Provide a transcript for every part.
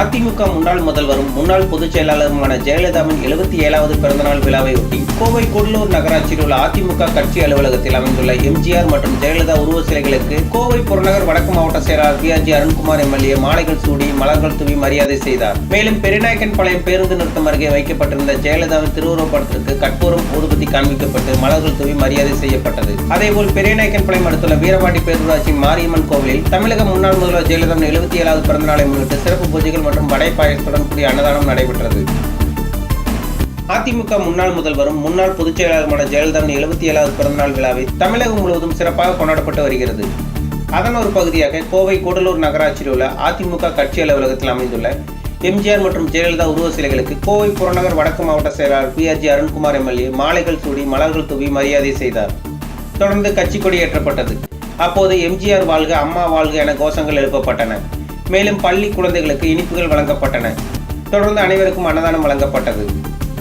அதிமுக முன்னாள் முதல்வரும் முன்னாள் பொதுச் செயலாளருமான ஜெயலலிதாவின் எழுபத்தி ஏழாவது பிறந்தநாள் விழாவையொட்டி கோவை கூடலூர் நகராட்சியில் உள்ள அதிமுக கட்சி அலுவலகத்தில் அமைந்துள்ள எம்ஜிஆர் மற்றும் ஜெயலலிதா உருவ சிலைகளுக்கு கோவை புறநகர் வடக்கு மாவட்ட செயலாளர் PRG R. G. Arunkumar MLA மாலைகள் சூடி மலர்கள் தூவி மரியாதை செய்தார். மேலும் பெரியநாயக்கன் பாளையம் பேருந்து நிறுத்தம் அருகே வைக்கப்பட்டிருந்த ஜெயலலிதாவின் திருவுருவப் படத்திற்கு கற்பூரம் ஊதுபத்தி காண்பிக்கப்பட்டு மலர்கள் தூவி மரியாதை செய்யப்பட்டது. அதேபோல் பெரியநாயக்கன் பாளையம் அடுத்துள்ள வீரபாட்டி பேரூராட்சி மாரியம்மன் கோவிலில் தமிழக முன்னாள் முதல்வர் ஜெயலலிதாவின் எழுபத்தி ஏழாவது பிறந்தநாளை முன்னிட்டு சிறப்பு பூஜைகள் மற்றும் வடை பாயசத்துடன் கூடிய அன்னதானம் நடைபெற்றது. அதிமுக முன்னாள் முதல்வரும் முன்னாள் பொதுச் செயலாளருமான ஜெயலலிதாவின் எழுபத்தி ஏழாவது பிறந்தநாள் விழாவை தமிழகம் முழுவதும் சிறப்பாக கொண்டாடப்பட்டு வருகிறது. அதன் ஒரு பகுதியாக கோவை கூடலூர் நகராட்சியில் உள்ள அதிமுக கட்சி அலுவலகத்தில் அமைந்துள்ள எம்ஜிஆர் மற்றும் ஜெயலலிதா உருவ சிலைகளுக்கு கோவை புறநகர் வடக்கு மாவட்ட செயலாளர் P R G Arunkumar MLA மாலைகள் சூடி மலர்கள் தூவி மரியாதை செய்தார். தொடர்ந்து கட்சி கொடி ஏற்றப்பட்டது. அப்போது எம்ஜிஆர் வாழ்க அம்மா வாழ்க என கோஷங்கள் எழுப்பப்பட்டன. மேலும் பள்ளி குழந்தைகளுக்கு இனிப்புகள் வழங்கப்பட்டன. தொடர்ந்து அனைவருக்கும் அன்னதானம் வழங்கப்பட்டது.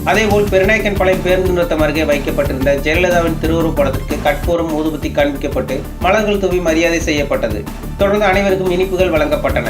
அதேபோல் பெருநாயக்கன்பாளையம் பேருந்து நிறுத்தம் அருகே வைக்கப்பட்டிருந்த ஜெயலலிதாவின் திருவுருவப் படத்திற்கு கட்போரும் ஊதுபத்தி காண்பிக்கப்பட்டு மலர்கள் தூவி மரியாதை செய்யப்பட்டது. தொடர்ந்து அனைவருக்கும் இனிப்புகள் வழங்கப்பட்டன.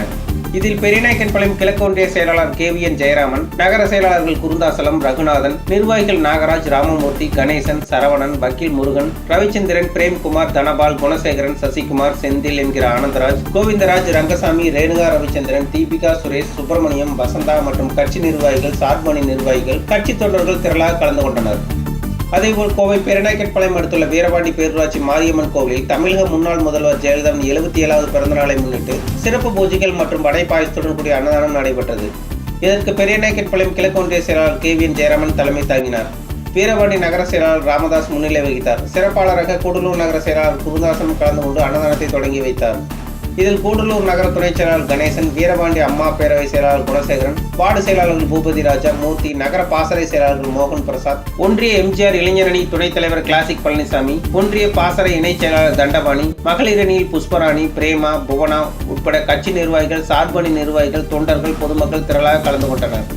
இதில் பெரியநாயக்கன் பாளையம் கிழக்கு ஒன்றிய செயலாளர் கே வி என் ஜெயராமன் நகர செயலாளர்கள் குருந்தாசலம் ரகுநாதன் நிர்வாகிகள் நாகராஜ் ராமமூர்த்தி கணேசன் சரவணன் வக்கீல் முருகன் ரவிச்சந்திரன் பிரேம்குமார் தனபால் குணசேகரன் சசிகுமார் செந்தில் என்கிற ஆனந்தராஜ் கோவிந்தராஜ் ரங்கசாமி ரேணுகா ரவிச்சந்திரன் தீபிகா சுரேஷ் சுப்பிரமணியம் வசந்தா மற்றும் கட்சி நிர்வாகிகள் சார்பணி நிர்வாகிகள் கட்சி தொண்டர்கள் திரளாக கலந்து கொண்டனர். அதேபோல் கோவை பெருநாய்க்கட்பாளையம் அடுத்துள்ள வீரபாண்டி பேரூராட்சி மாரியம்மன் கோவிலில் தமிழக முன்னாள் முதல்வர் ஜெயலலிதாவின் எழுபத்தி ஏழாவது பிறந்தநாளை முன்னிட்டு சிறப்பு பூஜைகள் மற்றும் வடை பாயசத்துடன் கூடிய அன்னதானம் நடைபெற்றது. இதற்கு பெரியநாயக்கட்பாளையம் கிழக்கு ஒன்றிய செயலாளர் கே வி என் ஜெயராமன் தலைமை தாங்கினார். வீரபாண்டி நகர செயலாளர் ராமதாஸ் முன்னிலை வகித்தார். சிறப்பாளராக கூடலூர் நகர செயலாளர் குருதாசன் கலந்து கொண்டு அன்னதானத்தை தொடங்கி வைத்தார். இதில் கூடலூர் நகர துணை செயலாளர் கணேசன் வீரபாண்டி அம்மா பேரவை செயலாளர் குணசேகரன் வார்டு செயலாளர்கள் பூபதி ராஜா மூர்த்தி நகர பாசறை செயலாளர்கள் மோகன் பிரசாத் ஒன்றிய எம்ஜிஆர் இளைஞரணி துணைத் தலைவர் கிளாசிக் பழனிசாமி ஒன்றிய பாசறை இணைச் செயலாளர் தண்டபாணி மகளிர் அணியில் புஷ்பராணி பிரேமா புவனா உட்பட கட்சி நிர்வாகிகள் சார்பணி நிர்வாகிகள் தொண்டர்கள் பொதுமக்கள் திரளாக கலந்து கொண்டனர்.